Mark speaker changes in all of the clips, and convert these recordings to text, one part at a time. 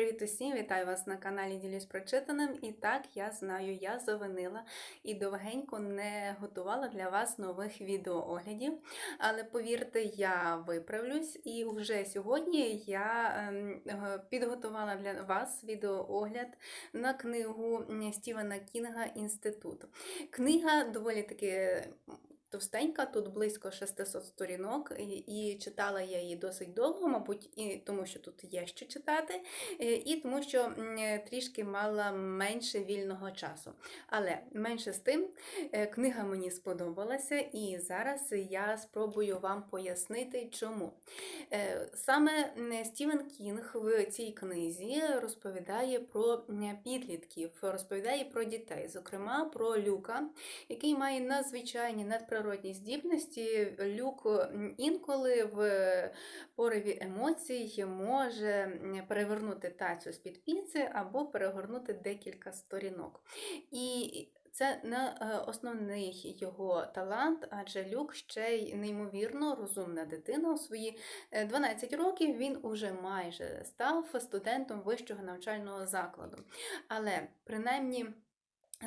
Speaker 1: Привіт усім! Вітаю вас на каналі Ділюсь прочитаним. І так, я знаю, я завинила і довгенько не готувала для вас нових відеооглядів. Але повірте, я виправлюсь, і вже сьогодні я ем, підготувала для вас відеоогляд на книгу Стівена Кінга Інститут. Книга доволі таки товстенька, тут близько 600 сторінок, і, читала я її досить довго, мабуть, і тому що тут є що читати, е, і тому що е, трішки мала менше вільного часу. Але менше з тим, е, книга мені сподобалася, і зараз я спробую вам пояснити, чому. Саме Стівен Кінг в цій книзі розповідає про підлітків, розповідає про дітей, зокрема про Люка, який має надзвичайні надприродні здібності. Люк інколи в пориві емоцій може перевернути тацю з-під піци або перегорнути декілька сторінок. І це не е, основний його талант, адже Люк ще й неймовірно розумна дитина. У свої е, 12 років він уже майже став студентом вищого навчального закладу. Але принаймні.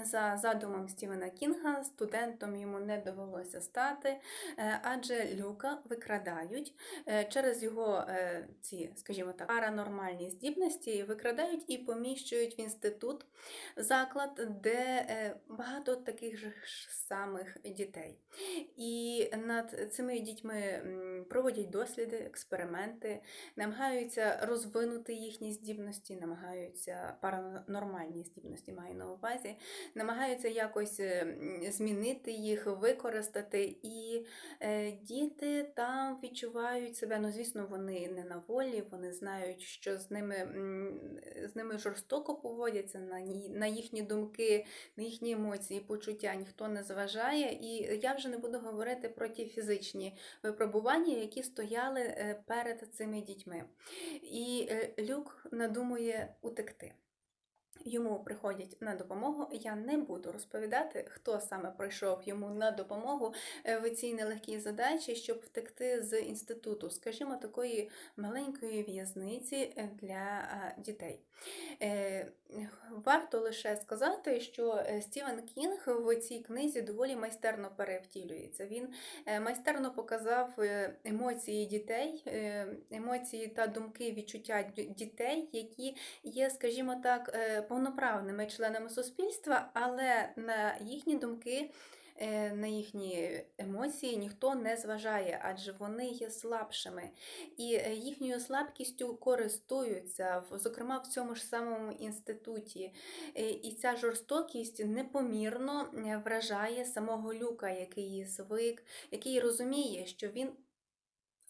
Speaker 1: За задумом Стівена Кінга, студентом йому не довелося стати, е, адже Люка викрадають е, через його е, ці, скажімо так, паранормальні здібності, викрадають і поміщують в інститут заклад, де багато таких ж самих дітей. І над цими дітьми проводять досліди, експерименти, намагаються розвинути їхні здібності, намагаються паранормальні здібності, маю на увазі намагаються якось змінити їх, використати. І е, діти там відчувають себе. Ну, звісно, вони не на волі, вони знають, що з ними, з ними жорстоко поводяться на, на їхні думки, на їхні емоції, почуття ніхто не зважає. І я вже не буду говорити про ті фізичні випробування, які стояли е, перед цими дітьми. І е, Люк надумує утекти. Йому приходять на допомогу. Я не буду розповідати, хто саме прийшов йому на допомогу е, в цій нелегкій задачі, щоб втекти з інституту, скажімо, такої маленької в'язниці е, для дітей. Е, Варто лише сказати, що Стівен Кінг в цій книзі доволі майстерно перевтілюється. Він майстерно показав емоції дітей, емоції та думки, відчуття дітей, які є, скажімо так, повноправними членами суспільства, але на їхні думки. е, На їхні емоції ніхто не зважає, адже вони є слабшими, і е, їхньою слабкістю користуються, зокрема в цьому ж самому інституті. Е, І ця жорстокість непомірно вражає самого Люка, який звик, який розуміє, що він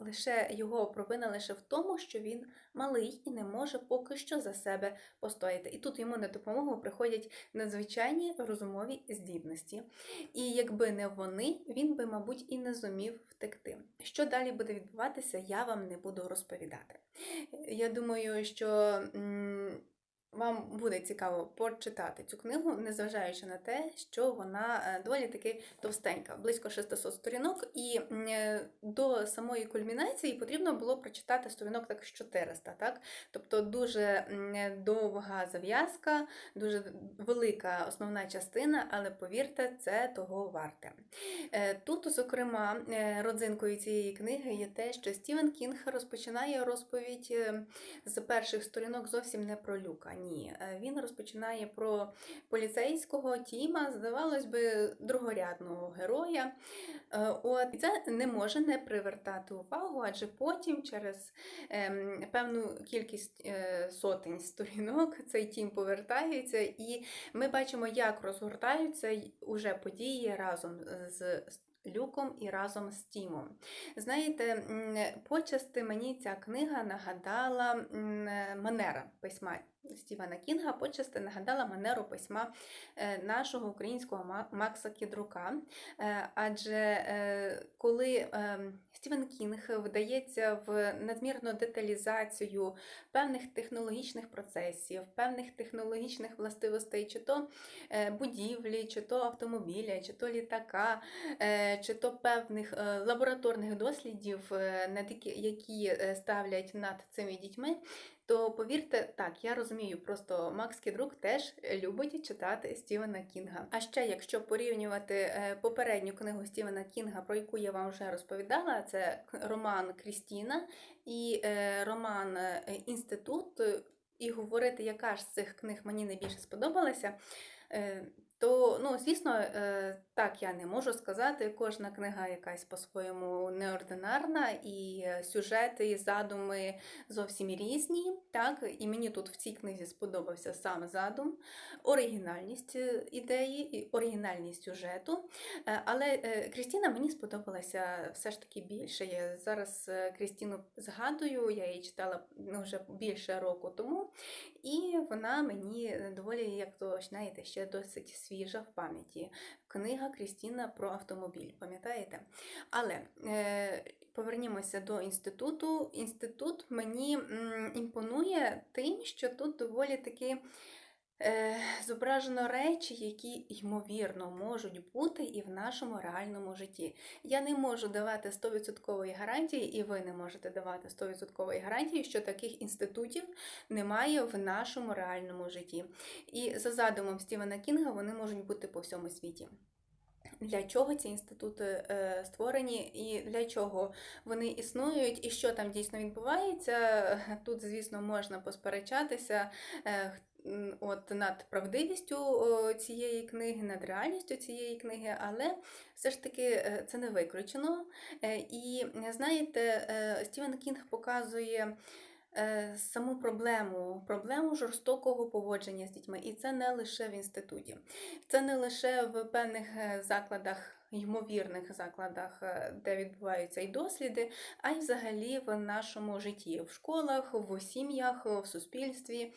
Speaker 1: лише його провина лише в тому, що він малий і не може поки що за себе постояти. І тут йому на допомогу приходять надзвичайні розумові здібності. І якби не вони, він би, мабуть, і не зумів втекти. Що далі буде відбуватися, я вам не буду розповідати. Я думаю, що. Вам буде цікаво почитати цю книгу, незважаючи на те, що вона е, доволі таки товстенька, близько 600 сторінок, і е, до самої кульмінації потрібно було прочитати сторінок так 400, так? Тобто дуже е, довга зав'язка, дуже велика основна частина, але повірте, це того варте. Тут, зокрема, родзинкою цієї книги є те, що Стівен Кінг розпочинає розповідь з перших сторінок зовсім не про люка. Ні, Е, він розпочинає про поліцейського Тіма, здавалось би, другорядного героя. Е, От і це не може не привертати увагу, адже потім, через ем, певну кількість е, сотень сторінок, цей тім повертається, і ми бачимо, як розгортаються уже події разом з Люком і разом з Тімом. Знаєте, почасти мені ця книга нагадала манера письма Стівена Кінга, почасти нагадала манеру письма е, нашого українського Макса Кідрука. Е, Адже е, коли Стівен Кінг вдається в надмірну деталізацію певних технологічних процесів, певних технологічних властивостей, чи то будівлі, чи то автомобіля, чи то літака, чи то певних лабораторних дослідів, які- ставлять над цими дітьми, то повірте, так, я розумію, просто Макс Кідрук теж любить читати Стівена Кінга. А ще, якщо порівнювати е, попередню книгу Стівена Кінга, про яку я вам вже розповідала, це роман Крістіна і е, роман е, Інститут, і говорити, яка ж з цих книг мені найбільше сподобалася. То, ну, звісно, е, так я не можу сказати. Кожна книга якась по-своєму неординарна, і е, сюжети, і задуми зовсім різні. Так, і мені тут в цій книзі сподобався сам задум, оригінальність е, ідеї, і оригінальність сюжету. Але Крістіна мені сподобалася все ж таки більше. Я зараз Крістіну згадую, я її читала ну, вже більше року тому, і вона мені доволі, як то знаєте, ще досить свіжа в пам'яті. Книга Крістіна про автомобіль, пам'ятаєте? Але е, повернімося до інституту. Інститут мені м, імпонує тим, що тут доволі таки. Е, зображено речі, які ймовірно можуть бути і в нашому реальному житті. Я не можу давати 100% гарантії, і ви не можете давати 100% гарантії, що таких інститутів немає в нашому реальному житті. І за задумом Стівена Кінга вони можуть бути по всьому світі. Для чого ці інститути е, створені і для чого вони існують, і що там дійсно відбувається? Тут, звісно, можна посперечатися. е, От над правдивістю цієї книги, над реальністю цієї книги, але все ж таки е, це не виключено. І знаєте, Стівен Кінг показує саму проблему, проблему жорстокого поводження з дітьми. І це не лише в інституті, це не лише в певних е, закладах. Ймовірних закладах, е, де відбуваються і досліди, а й взагалі в нашому житті, в школах, в сім'ях, в суспільстві.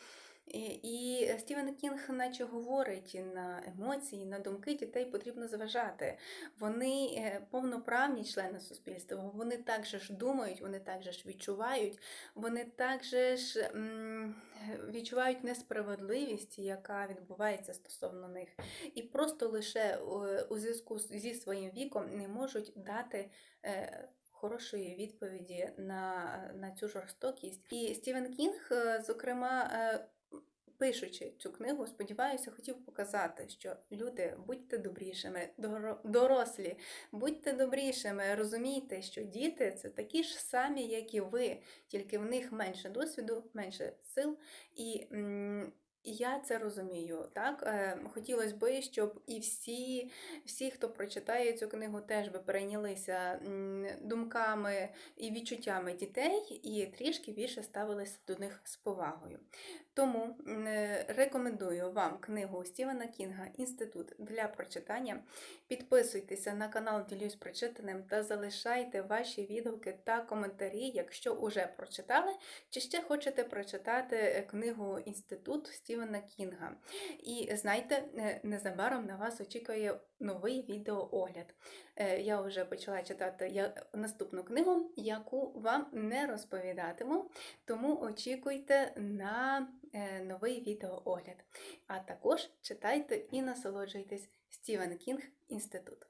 Speaker 1: І, і Стівен Кінг наче говорить на емоції, на думки дітей потрібно зважати. Вони е, повноправні члени суспільства, вони також ж думають, вони також ж відчувають, вони також ж відчувають несправедливість, яка відбувається стосовно них. І просто лише е, у зв'язку зі своїм віком не можуть дати. е, Хорошої відповіді на, на цю жорстокість. І Стівен Кінг, е, зокрема, е, пишучи цю книгу, сподіваюся, хотів показати, що люди, будьте добрішими, дорослі, будьте добрішими, розумійте, що діти це такі ж самі, як і ви, тільки в них менше досвіду, менше сил. І я це розумію. Так? Е, Хотілося б, щоб і всі, всі, хто прочитає цю книгу, теж би перейнялися думками і відчуттями дітей, і трішки більше ставилися до них з повагою. Тому е, рекомендую вам книгу Стівена Кінга Інститут для прочитання. Підписуйтеся на канал Ділюсь прочитаним та залишайте ваші відгуки та коментарі, якщо уже прочитали, чи ще хочете прочитати е, книгу Інститут Стівена Кінга. І знайте, е, незабаром на вас очікує новий відеоогляд. Е, Я вже почала читати наступну книгу, яку вам не розповідатиму, тому очікуйте на е, новий відеоогляд. А також читайте і насолоджуйтесь Стівен Кінг Інститут.